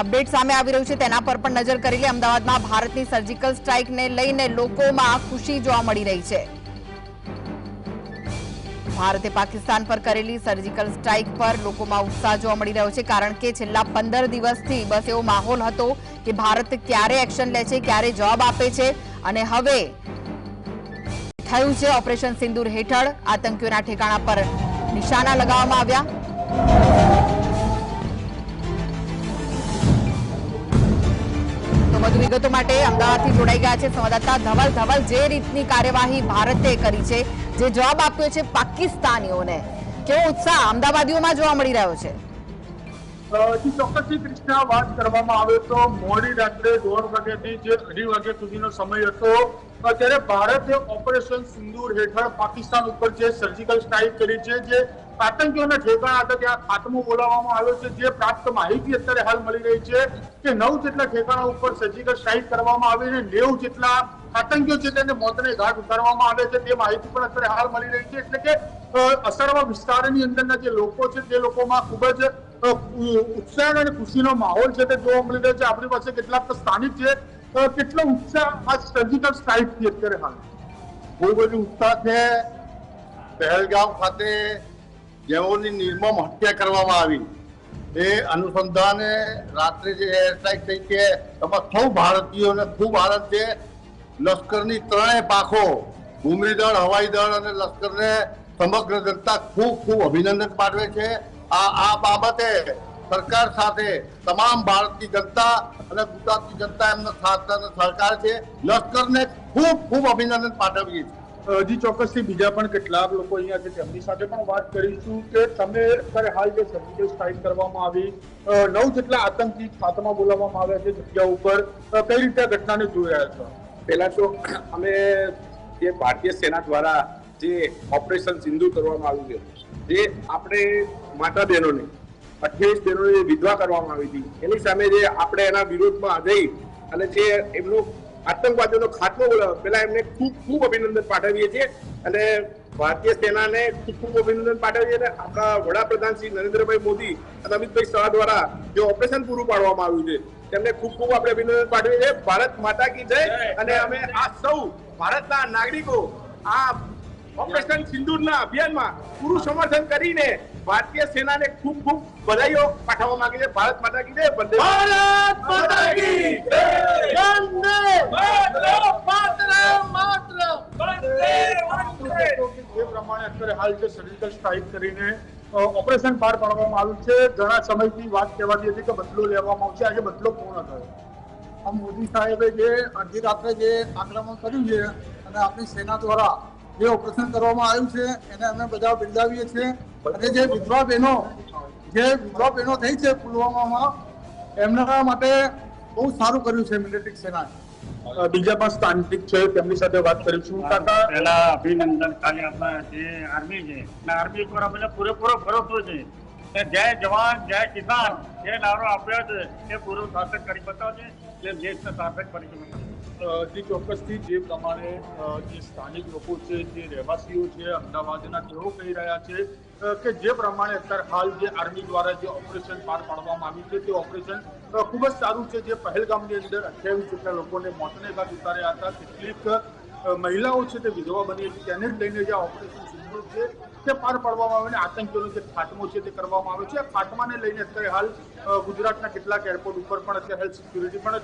Update સામે આવી રહ્યું છે. તેના પર પણ નજર કરી લે. અમદાવાદમાં ભારતની સર્જિકલ સ્ટ્રાઇકને લઈને લોકોમાં ખુશી જોવા મળી રહી છે. ભારતે પાકિસ્તાન પર કરેલી સર્જિકલ સ્ટ્રાઇક પર લોકોમાં ઉત્સાહ જોવા મળી રહ્યો છે, કારણ કે છેલ્લા પંદર દિવસથી બસ એવો માહોલ હતો કે ભારત ક્યારે એક્શન લે છે, ક્યારે જવાબ આપે છે અને હવે થયું છે ઓપરેશન સિંદૂર હેઠળ. આતંકીઓના ઠેકાણા પર નિશાના લગાવવામાં આવ્યા. વિગતો માટે અમદાવાદથી જોડાઈ ગયા છે સંવાદદાતા ધવલ. ધવલ, જે રીતની કાર્યવાહી ભારતે કરી છે, જે જવાબ આપ્યો છે પાકિસ્તાનીઓને, કેવો ઉત્સાહ અમદાવાદીઓમાં જોવા મળી રહ્યો છે? ચોક્કસથી કૃષ્ણા, વાત કરવામાં આવે તો મોડી રાત્રે દોઢ વાગ્યાથી જે અઢી વાગ્યા સુધીનો સમય હતો ત્યારે ભારતે ઓપરેશન સિંદૂર હેઠળ પાકિસ્તાન ઉપર જે સર્જિકલ સ્ટ્રાઇક કરી છે, જે આતંકીઓના ઠેકાણા હતા ત્યાં ખાતમો બોલાવવામાં આવ્યો છે, જે પ્રાપ્ત માહિતી અત્યારે હાલ મળી રહી છે કે નવ જેટલા ઠેકાણા ઉપર સર્જિકલ સ્ટ્રાઇક કરવામાં આવી અને નેવ જેટલા આતંકીઓ છે તેને મોતને ઘાટ ઉતારવામાં આવે છે, તે માહિતી પણ અત્યારે હાલ મળી રહી છે. એટલે કે અસરવા વિસ્તારની અંદરના જે લોકો છે, તે લોકોમાં ખૂબ જ ઉત્સાહ અને ખુશીનો માહોલ છે તે જોવા મળી રહ્યો છે. આપણી પાસે કેટલાક સ્થાનિક છે. કેટલો ઉત્સાહ આ સર્જિકલ સ્ટ્રાઇકથી અત્યારે હાલ. બહુ બધું ઉત્સાહ છે. પહેલગામ ખાતે જેઓની નિર્મમ હત્યા કરવામાં આવી. એ અનુસંધાને રાત્રે જે એર થઈ છે એમાં સૌ ભારતીયોને ખૂબ આનંદ છે. લશ્કરની ત્રણેય પાંખો, ભૂમિ દળ, હવાઈ દળ અને લશ્કરને સમગ્ર જનતા ખૂબ ખૂબ અભિનંદન પાઠવે છે. આ આ બાબતે સરકાર સાથે તમામ ભારતની જનતા અને ગુજરાતની જનતા એમનો સાથ અને સહકાર છે. લશ્કરને ખૂબ ખૂબ અભિનંદન પાઠવીએ છીએ. અ, જી ચોક્કસથી બીજા પણ કેટલાક લોકો અહીંયા છે તેમની સાથે પણ વાત કરીશું કે તમે અત્યારે હાલ જે સર્જિકલ સ્ટ્રાઇક કરવામાં આવી નવ જેટલા આતંકી ખાતામાં બોલાવવામાં આવ્યા છે જગ્યા ઉપર કઈ રીતે આ ઘટનાને જોઈ રહ્યા છો? પહેલા તો અમે જે ભારતીય સેના દ્વારા જે ઓપરેશન સિંધુ કરવામાં આવ્યું છે જે આપણે માતા બહેનોને અઠ્યાવીસ બહેનોને વિધવા કરવામાં આવી હતી એની સામે જે આપણે એના વિરોધમાં જઈ અને જે એમનો આતંકવાદીઓનો ખાત્મો પેલા એમને ખૂબ ખૂબ અભિનંદન પાઠવીએ છીએ અને ભારતીય સેનાને ખૂબ ખૂબ અભિનંદન પાઠવીએ અને આપણા વડાપ્રધાન શ્રી નરેન્દ્રભાઈ મોદી અને અમિતભાઈ શાહ દ્વારા જે ઓપરેશન પૂરું પાડવામાં આવ્યું છે તેમને ખૂબ ખૂબ આપણે અભિનંદન પાઠવીએ છીએ. ભારત માતા કી જય. અને અમે આ સૌ ભારતના નાગરિકો આ ઓપરેશન સિંદૂરના અભિયાનમાં પૂરું સમર્થન કરીને ભારતીય સેનાને ખૂબ ખૂબ બધાઈઓ પાઠવવા માંગે છે. ભારત માતા કી જય. વંદે ભારત માતા કી જય. વંદે જે પ્રમાણે અત્યારે હાલ જે સર્જિકલ સ્ટ્રાઇક કરીને ઓપરેશન પાર પાડવામાં આવ્યું છે. ઘણા સમયથી વાત કહેવાતી હતી કે બદલો લેવામાં આવશે. આજે બદલો પૂર્ણ થયો. આમ મોદી સાહેબે જે અડધી રાત્રે જે આક્રમણ કર્યું છે અને આપણી સેના દ્વારા જે ઓપરેશન કરવામાં આવ્યું છે એને અમે બધા બિરદાવીએ છીએ. અને જે વિધવા બહેનો જે વિધવા બહેનો થઈ છે પુલવામામાં એમના માટે બહુ સારું કર્યું છે મિલિટરી સેનાએ બીજા પણ સ્થાનિક છે તેમની સાથે વાત કરીશું. કાકા? પહેલા અભિનંદન ખાલી આપણા જે આર્મી છે. અને આર્મી ઉપર અમને પૂરેપૂરો ભરોસો છે કે જય જવાન જય કિસાન જે નારો આપ્યો છે. એ પૂરો સાર્થક કરી બતાવશે એટલે દેશને સાર્થક કરી બતાવશે જે ચોક્કસથી જે પ્રમાણે જે સ્થાનિક લોકો છે, જે રહેવાસીઓ છે, અમદાવાદના, તેઓ કહી રહ્યા છે કે જે પ્રમાણે અત્યારે હાલ જે આર્મી દ્વારા જે ઓપરેશન પાર પાડવામાં આવ્યું છે, તે ઓપરેશન ખૂબ જ સારું છે. જે પહેલગામની અંદર અઠ્યાવીસ જેટલા લોકોને મોતને ઘાટ ઉતાર્યા હતા. કેટલીક મહિલાઓ છે તે વિધવા બની હતી તેને જ લઈને જે ઓપરેશન સિંદૂર છે. તે પાર પાડવામાં આવે અને આતંકીઓનો જે ખાટમો છે તે કરવામાં આવે છે. આ ખાટમાને લઈને અત્યારે હાલ ગુજરાતના કેટલાક એરપોર્ટ ઉપર પણ અત્યારે હેલ્થ સિક્યુરિટી પણ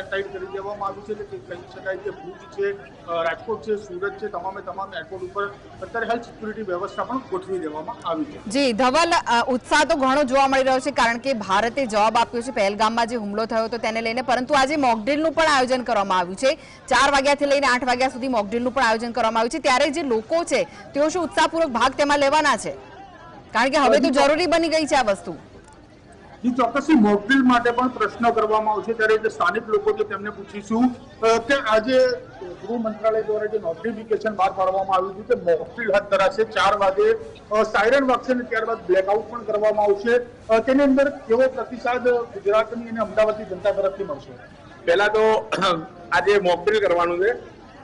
એરટાઈટ કરી દેવામાં આવ્યું છે. એટલે કહી શકાય કે ભુજ છે રાજકોટ છે, સુરત છે, તમામે તમામ એરપોર્ટ ઉપર અત્યારે હેલ્થ સિક્યુરિટી વ્યવસ્થા પણ ગોઠવી દેવામાં આવી છે. જી, ધવલ ઉત્સાહ તો ઘણો જોવા મળી રહ્યો છે, કારણ કે ભારતે જવાબ આપ્યો છે, પહેલગામમાં જે હુમલો થયો હતો તેને લઈને. પરંતુ આજે મોકડ્રીલનું પણ આયોજન કરવામાં આવ્યું છે. ચાર વાગ્યાથી લઈને આઠ વાગ્યા સુધી મોકડ્રીલનું પણ આયોજન કરવામાં આવ્યું છે. ત્યારે જે લોકો છે, તેઓ શું ઉત્સાહપૂર્વક ભાગ તેમાં લેવાના છે. કારણ કે હવે તો જરૂરી બની ગઈ છે આ વસ્તુ. ચોક્કસથી મોકડ્રીલ માટે પણ પ્રશ્ન કરવામાં આવશે. ત્યારે જે સ્થાનિક લોકો છે તેમને પૂછીશું કે આજે ગૃહ મંત્રાલય દ્વારા જે નોટિફિકેશન બહાર પાડવામાં આવ્યું છે કે મોકડ્રીલ હાથ ધરાશે. ચાર વાગે સાયરન વાગશે અને ત્યારબાદ બ્લેકઆઉટ પણ કરવામાં આવશે. તેની અંદર કેવો પ્રતિસાદ ગુજરાતની અને અમદાવાદની જનતા તરફથી મળશે? પહેલા તો આજે મોકડ્રીલ કરવાનું છે.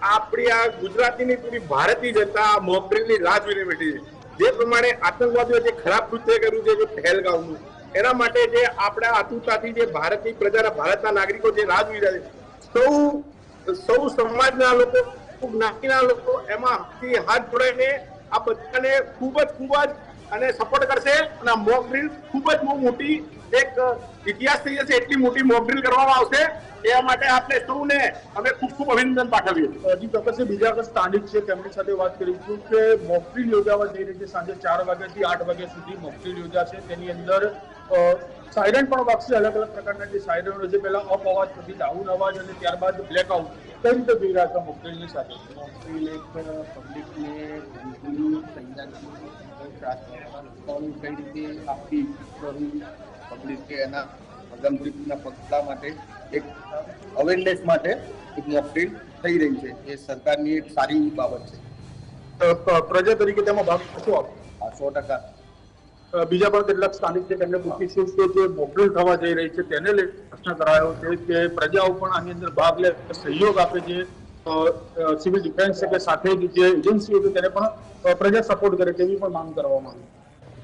આપણી આ ગુજરાતીની પૂરી ભારતની જનતા મોકડ્રીલની રાહ જોઈને બેઠી છે. જે પ્રમાણે આતંકવાદીઓ જે ખરાબ કૃત્ય કર્યું છે, જે પહેલગામનું, એના માટે જે આપણા આતુરતાથી જે ભારતની પ્રજા ભારતના નાગરિકો જે રાહ જોઈ રહ્યા છે, સૌ સૌ સમાજના લોકો જ્ઞાતિના લોકો એમાં હાથ જોડાઈને આ બધાને ખૂબ જ ખૂબ જ અને સપોર્ટ કરશે. અને મોક ડ્રીલ ખૂબ જ બહુ મોટી એક ઇતિહાસ થઈ જશે. એટલી મોટી મોક ડ્રીલ કરવામાં આવશે. એ માટે આપણે સૌને અમે ખૂબ ખૂબ અભિનંદન પાઠવીએ હજી ચોક્કસ બીજા કોઈ સ્થાનિક છે, તેમની સાથે વાત કરીશું કે મોકડ્રીલ યોજાવા જઈ રહી છે સાંજે ચાર વાગ્યાથી આઠ વાગ્યા સુધી મોકડ્રીલ યોજાશે. તેની અંદર સાયરન પણ વાગશે અલગ અલગ પ્રકારના જે સાયરનો છે પહેલા અપ અવાજ પછી ડાઉન અવાજ અને ત્યારબાદ બ્લેકઆઉટ કઈ રીતે જોઈ રહ્યા છો મોકડ્રીલની સાથે પબ્લિકને તૈયારી કઈ રીતે આપવી પબ્લિકે એના અગમચેતીના પગલા માટે એક અવેરનેસ માટે એક મોકડ્રીલ થઈ રહી છે. એ સરકારની એક સારી બાબત છે. પ્રજા તરીકે તેમાં ભાગ શું આપ? સો ટકા બીજા પણ કેટલાક સ્થાનિક છે, તેમને પૂછીશું કે જે મોકડ્રીલ થવા જઈ રહી છે, તેને લઈ પ્રશ્ન કરાયો છે કે પ્રજાઓ પણ આની અંદર ભાગ લે, સહયોગ આપે છે સિવિલ ડિફેન્સ છે કે સાથે જ જે એજન્સીઓ છે તેને પણ પ્રજા સપોર્ટ કરે તેવી પણ માંગ કરવામાં આવી.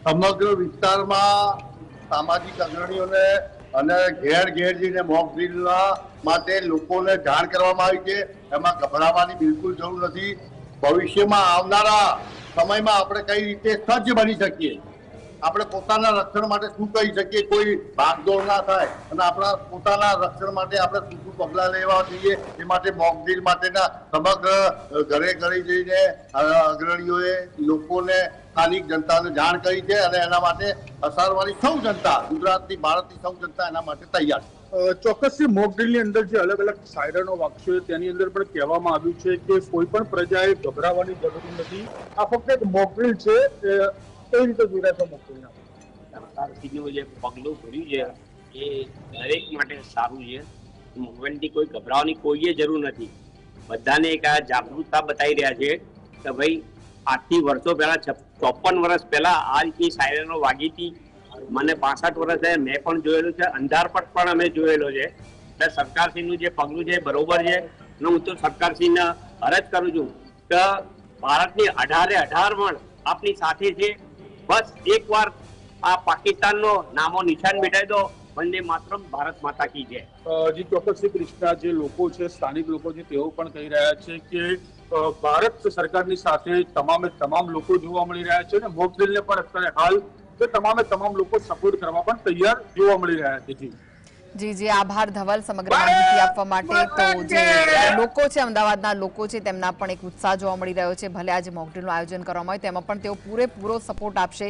સમગ્ર વિસ્તારમાં સામાજિક અગ્રણીઓને અને ઘેર ઘેર જઈને મોક ડ્રીલના માટે લોકોને જાણ કરવામાં આવી છે એમાં ગભરાવાની બિલકુલ જરૂર નથી. ભવિષ્યમાં આવનારા સમયમાં આપણે કઈ રીતે સજ્જ બની શકીએ? આપણે પોતાના રક્ષણ માટે શું કહી શકીએ? કોઈ ભાગદોડ ના થાય અને આપણા પોતાના રક્ષણ માટે આપણે શું શું પગલાં લેવા જોઈએ. એ માટે મોકડ્રીલ માટેના સમગ્ર ઘરે ઘરે જઈને અગ્રણીઓએ, લોકોને સ્થાનિક જનતાને જાણ કરી છે અને એના માટે અસારવાની સૌ જનતા, ગુજરાતની ભારતની સૌ જનતા એના માટે તૈયાર છે. ચોક્કસ મોકડ્રીલની અંદર જે અલગ અલગ સાયરનો વાગશે તેની અંદર પણ કહેવામાં આવ્યું છે કે કોઈ પણ પ્રજાએ ગભરાવાની જરૂર નથી. આ ફક્ત એક મોકડ્રીલ છે કઈ રીતે સરકારશ્રીનું જે પગલું ભર્યું છે, એ દરેક માટે સારું છે. મૂવમેન્ટથી કોઈ ગભરાવાની કોઈએ જરૂર નથી. બધાને એક આ જાગૃતતા બતાવી રહ્યા છે કે ભાઈ, આજથી વર્ષો પહેલા ચોપન વર્ષ પહેલા આ રીતની સાયરનો વાગી હતી. મને પાસઠ વર્ષ થયા, મેં પણ જોયેલું છે અંધારપટ પણ અમે જોયેલો છે. એટલે સરકારશ્રીનું જે પગલું છે બરોબર છે. અને હું તો સરકારશ્રીને અરજ કરું છું કે ભારતની અઢારે અઢાર પણ આપની સાથે છે. બસ એકવાર આ પાકિસ્તાનનો નામો નિશાન મિટાઈ દો. વંદે માતરમ, ભારત માતા કી જય. જી, ચોક્કસ કૃષ્ણા, જે લોકો છે, સ્થાનિક લોકો છે, તેઓ પણ કહી રહ્યા છે કે ભારત સરકારની સાથે તમામે તમામ લોકો જોવા મળી રહ્યા છે અને મોકડ્રીલને પણ અત્યારે હાલ કે તમામે તમામ લોકો સપોર્ટ કરવા પણ તૈયાર જોવા મળી રહ્યા છે. જી. જી જી આભાર ધવલ સમગ્ર માહિતી આપવા માટે તો જે લોકો છે અમદાવાદના લોકો છે તેમના પણ એક ઉત્સાહ જોવા મળી રહ્યો છે. ભલે આજે મોકડ્રીલનું આયોજન કરવામાં આવે તેમાં પણ તેઓ પૂરેપૂરો સપોર્ટ આપશે.